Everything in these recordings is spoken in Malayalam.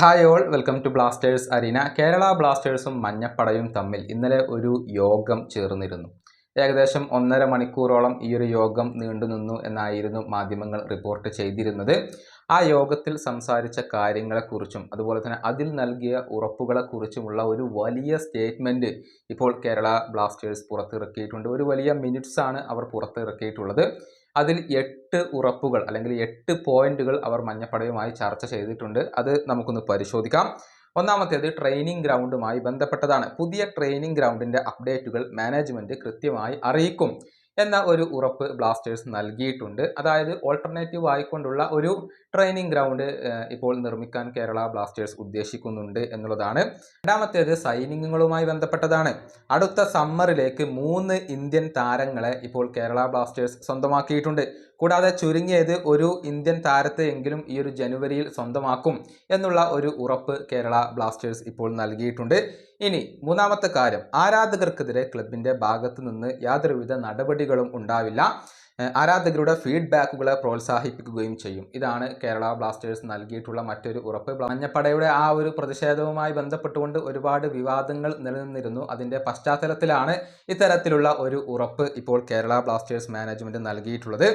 Hi all welcome to Blasters Arena Kerala ബ്ലാസ്റ്റേഴ്സും മഞ്ഞപ്പടയും തമ്മിൽ ഇന്നലെ ഒരു യോഗം ചേർന്നിരുന്നു. ഏകദേശം ഒന്നര മണിക്കൂറോളം ഈ ഒരു യോഗം നീണ്ടുനിന്നു എന്നായിരുന്നു മാധ്യമങ്ങൾ റിപ്പോർട്ട് ചെയ്തിരുന്നത്. ആ യോഗത്തിൽ സംസാരിച്ച കാര്യങ്ങളെക്കുറിച്ചും അതുപോലെ തന്നെ അതിൽ നൽകിയ ഉറപ്പുകളെക്കുറിച്ചുമുള്ള ഒരു വലിയ സ്റ്റേറ്റ്മെന്റ് ഇപ്പോൾ കേരള ബ്ലാസ്റ്റേഴ്സ് പുറത്തിറക്കിയിട്ടുണ്ട്. ഒരു വലിയ മിനിറ്റ്സാണ് അവർ പുറത്തിറക്കിയിട്ടുള്ളത്. അതിൽ എട്ട് ഉറപ്പുകൾ അല്ലെങ്കിൽ എട്ട് പോയിന്റുകൾ അവർ മഞ്ഞപ്പടയുമായി ചർച്ച ചെയ്തിട്ടുണ്ട്. അത് നമുക്കൊന്ന് പരിശോധിക്കാം. ഒന്നാമത്തേത് ട്രെയിനിങ് ഗ്രൗണ്ടുമായി ബന്ധപ്പെട്ടതാണ്. പുതിയ ട്രെയിനിങ് ഗ്രൗണ്ടിന്റെ അപ്ഡേറ്റുകൾ മാനേജ്മെന്റ് കൃത്യമായി അറിയിക്കും. എന്ന ഒരു ഉറപ്പ് ബ്ലാസ്റ്റേഴ്സ് നൽകിയിട്ടുണ്ട്. അതായത് ഓൾട്ടർനേറ്റീവ് ആയിക്കൊണ്ടുള്ള ഒരു ട്രെയിനിങ് ഗ്രൗണ്ട് ഇപ്പോൾ നിർമ്മിക്കാൻ കേരള ബ്ലാസ്റ്റേഴ്സ് ഉദ്ദേശിക്കുന്നുണ്ട് എന്നുള്ളതാണ്. രണ്ടാമത്തേത് സൈനിങ്ങുകളുമായി ബന്ധപ്പെട്ടതാണ്. അടുത്ത സമ്മറിലേക്ക് മൂന്ന് ഇന്ത്യൻ താരങ്ങളെ ഇപ്പോൾ കേരള ബ്ലാസ്റ്റേഴ്സ് സ്വന്തമാക്കിയിട്ടുണ്ട്. കൂടാതെ ചുരുങ്ങിയത് ഒരു ഇന്ത്യൻ താരത്തെ എങ്കിലും ഈ ഒരു ജനുവരിയിൽ സ്വന്തമാക്കും എന്നുള്ള ഒരു ഉറപ്പ് കേരള ബ്ലാസ്റ്റേഴ്സ് ഇപ്പോൾ നൽകിയിട്ടുണ്ട്. ഇനി മൂന്നാമത്തെ കാര്യം ആരാധകർക്കെതിരെ ക്ലബിന്റെ ഭാഗത്തു നിന്ന് യാതൊരുവിധ നടപടികളും ഉണ്ടാവില്ല. ആരാധകരുടെ ഫീഡ്ബാക്കുകളെ പ്രോത്സാഹിപ്പിക്കുകയും ചെയ്യും. ഇതാണ് കേരള ബ്ലാസ്റ്റേഴ്സ് നൽകിയിട്ടുള്ള മറ്റൊരു ഉറപ്പ്. മഞ്ഞപ്പടയുടെ ആ ഒരു പ്രതിഷേധവുമായി ബന്ധപ്പെട്ടുകൊണ്ട് ഒരുപാട് വിവാദങ്ങൾ നിലനിന്നിരുന്നു. അതിന്റെ പശ്ചാത്തലത്തിലാണ് ഇത്തരത്തിലുള്ള ഒരു ഉറപ്പ് ഇപ്പോൾ കേരള ബ്ലാസ്റ്റേഴ്സ് മാനേജ്മെന്റ് നൽകിയിട്ടുള്ളത്.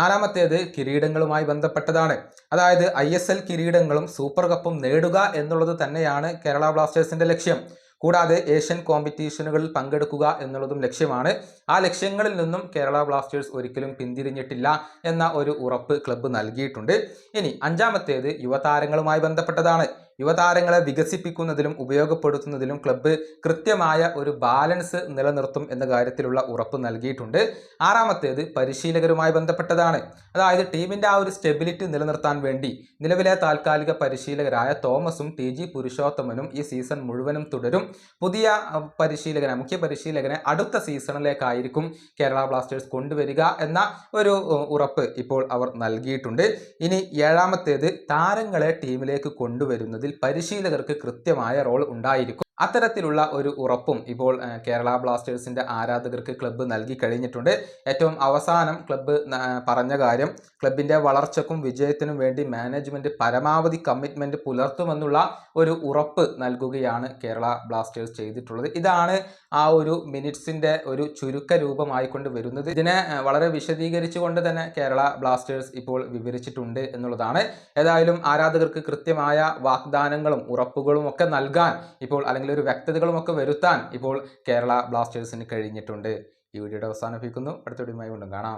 നാലാമത്തേത് കിരീടങ്ങളുമായി ബന്ധപ്പെട്ടതാണ്. അതായത് ഐ കിരീടങ്ങളും സൂപ്പർ കപ്പും നേടുക എന്നുള്ളത് തന്നെയാണ് കേരള ബ്ലാസ്റ്റേഴ്സിന്റെ ലക്ഷ്യം. കൂടാതെ ഏഷ്യൻ കോമ്പറ്റീഷനുകളിൽ പങ്കെടുക്കുക എന്നുള്ളതും ലക്ഷ്യമാണ്. ആ ലക്ഷ്യങ്ങളിൽ നിന്നും കേരള ബ്ലാസ്റ്റേഴ്സ് ഒരിക്കലും പിന്തിരിഞ്ഞിട്ടില്ല എന്ന ഒരു ഉറപ്പ് ക്ലബ്ബ് നൽകിയിട്ടുണ്ട്. ഇനി അഞ്ചാമത്തേത് യുവതാരങ്ങളുമായി ബന്ധപ്പെട്ടതാണ്. യുവതാരങ്ങളെ വികസിപ്പിക്കുന്നതിലും ഉപയോഗപ്പെടുത്തുന്നതിലും ക്ലബ്ബ് കൃത്യമായ ഒരു ബാലൻസ് നിലനിർത്തും എന്ന കാര്യത്തിലുള്ള ഉറപ്പ് നൽകിയിട്ടുണ്ട്. ആറാമത്തേത് പരിശീലകരുമായി ബന്ധപ്പെട്ടതാണ്. അതായത് ടീമിന്റെ ആ ഒരു സ്റ്റെബിലിറ്റി നിലനിർത്താൻ വേണ്ടി നിലവിലെ താൽക്കാലിക പരിശീലകരായ തോമസും ടി ജി പുരുഷോത്തമനും ഈ സീസൺ മുഴുവനും തുടരും. പുതിയ പരിശീലകനെ മുഖ്യ പരിശീലകനെ അടുത്ത സീസണിലേക്കായിരിക്കും കേരള ബ്ലാസ്റ്റേഴ്സ് കൊണ്ടുവരിക എന്ന ഒരു ഉറപ്പ് ഇപ്പോൾ അവർ നൽകിയിട്ടുണ്ട്. ഇനി ഏഴാമത്തേത് താരങ്ങളെ ടീമിലേക്ക് കൊണ്ടുവരുന്നത് പരിശീലകർക്ക് കൃത്യമായ റോൾ ഉണ്ടായിരിക്കും. അത്തരത്തിലുള്ള ഒരു ഉറപ്പും ഇപ്പോൾ കേരള ബ്ലാസ്റ്റേഴ്സിന്റെ ആരാധകർക്ക് ക്ലബ്ബ് നൽകി കഴിഞ്ഞിട്ടുണ്ട്. ഏറ്റവും അവസാനം ക്ലബ്ബ് പറഞ്ഞ കാര്യം ക്ലബിന്റെ വളർച്ചക്കും വിജയത്തിനും വേണ്ടി മാനേജ്മെന്റ് പരമാവധി കമ്മിറ്റ്മെന്റ് പുലർത്തുമെന്നുള്ള ഒരു ഉറപ്പ് നൽകുകയാണ് കേരള ബ്ലാസ്റ്റേഴ്സ് ചെയ്തിട്ടുള്ളത്. ഇതാണ് ആ ഒരു മിനിറ്റ്സിന്റെ ഒരു ചുരുക്ക രൂപമായിക്കൊണ്ട് വരുന്നത്. ഇതിനെ വളരെ വിശദീകരിച്ചുകൊണ്ട് തന്നെ കേരള ബ്ലാസ്റ്റേഴ്സ് ഇപ്പോൾ വിവരിച്ചിട്ടുണ്ട് എന്നുള്ളതാണ്. ഏതായാലും ആരാധകർക്ക് കൃത്യമായ വാഗ്ദാനങ്ങളും ഉറപ്പുകളും ഒക്കെ നൽകാൻ ഇപ്പോൾ അല്ലെങ്കിൽ അല്ലെങ്കിൽ ഒരു വ്യക്തതകളുമൊക്കെ വരുത്താൻ ഇപ്പോൾ കേരള ബ്ലാസ്റ്റേഴ്സിന് കഴിഞ്ഞിട്ടുണ്ട്. ഈ വീഡിയോയുടെ അവസാനിപ്പിക്കുന്നു അടുത്ത വീഡിയോയുമായി കൊണ്ടും കാണാം.